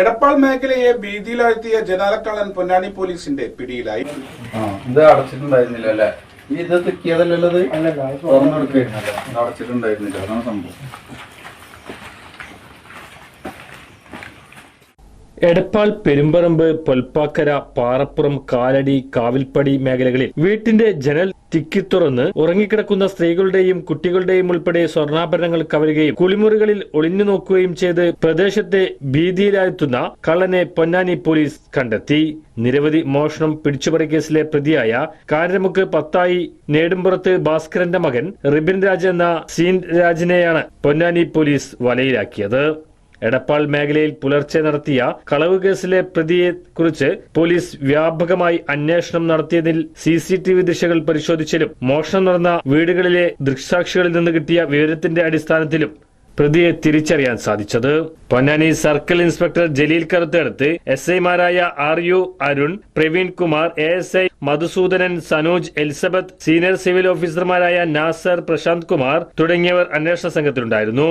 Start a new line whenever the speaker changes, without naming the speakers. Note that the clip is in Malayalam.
എടപ്പാൾ മേഖലയെ ഭീതിയിലാഴ്ത്തിയ ജനാലക്കള്ളൻ പൊന്നാനി പോലീസിന്റെ പിടിയിലായി.
ഇത് അടച്ചിട്ടുണ്ടായിരുന്നില്ല അല്ലേ? ഈ ഇത് ഇത് അടച്ചിട്ടുണ്ടായിരുന്നില്ല. അതാണ് സംഭവം.
എടപ്പാൾ പെരുമ്പറമ്പ് പൊൽപ്പാക്കര പാറപ്പുറം കാലടി കാവിൽപ്പടി മേഖലകളിൽ വീട്ടിന്റെ ജനൽ തിക്കിത്തുറന്ന് ഉറങ്ങിക്കിടക്കുന്ന സ്ത്രീകളുടെയും കുട്ടികളുടെയും ഉൾപ്പെടെ സ്വർണാഭരണങ്ങൾ കവരുകയും കുളിമുറികളിൽ ഒളിഞ്ഞു നോക്കുകയും ചെയ്ത് പ്രദേശത്തെ ഭീതിയിലാഴ്ത്തുന്ന കള്ളനെ പൊന്നാനി പോലീസ് കണ്ടെത്തി. നിരവധി മോഷണം പിടിച്ചുപറി കേസിലെ പ്രതിയായ കാരമുക്ക് പത്തായി നേടുംപുറത്ത് ഭാസ്കരന്റെ മകൻ റിബിൻ രാജ് എന്ന സീൻ രാജിനെയാണ് പൊന്നാനി പോലീസ് വലയിലാക്കിയത്. എടപ്പാൾ മേഖലയിൽ പുലർച്ചെ നടത്തിയ കളവ് കേസിലെ പ്രതിയെ കുറിച്ച് പോലീസ് വ്യാപകമായി അന്വേഷണം നടത്തിയതിൽ സി സി ടി വി ദൃശ്യങ്ങൾ പരിശോധിച്ചിലും മോഷണം നടന്ന വീടുകളിലെ ദൃക്സാക്ഷികളിൽ നിന്ന് കിട്ടിയ വിവരത്തിന്റെ അടിസ്ഥാനത്തിലും പ്രതിയെ തിരിച്ചറിയാൻ സാധിച്ചത്. Ponnani circle inspector Jaleel Karuthedath S ഐമാരായ R U Arun Praveen Kumar A S I Madhusoodanan Sanoj Elizabeth senior civil ഓഫീസർമാരായ നാസർ പ്രശാന്ത് കുമാർ തുടങ്ങിയവർ അന്വേഷണ സംഘത്തിലുണ്ടായിരുന്നു.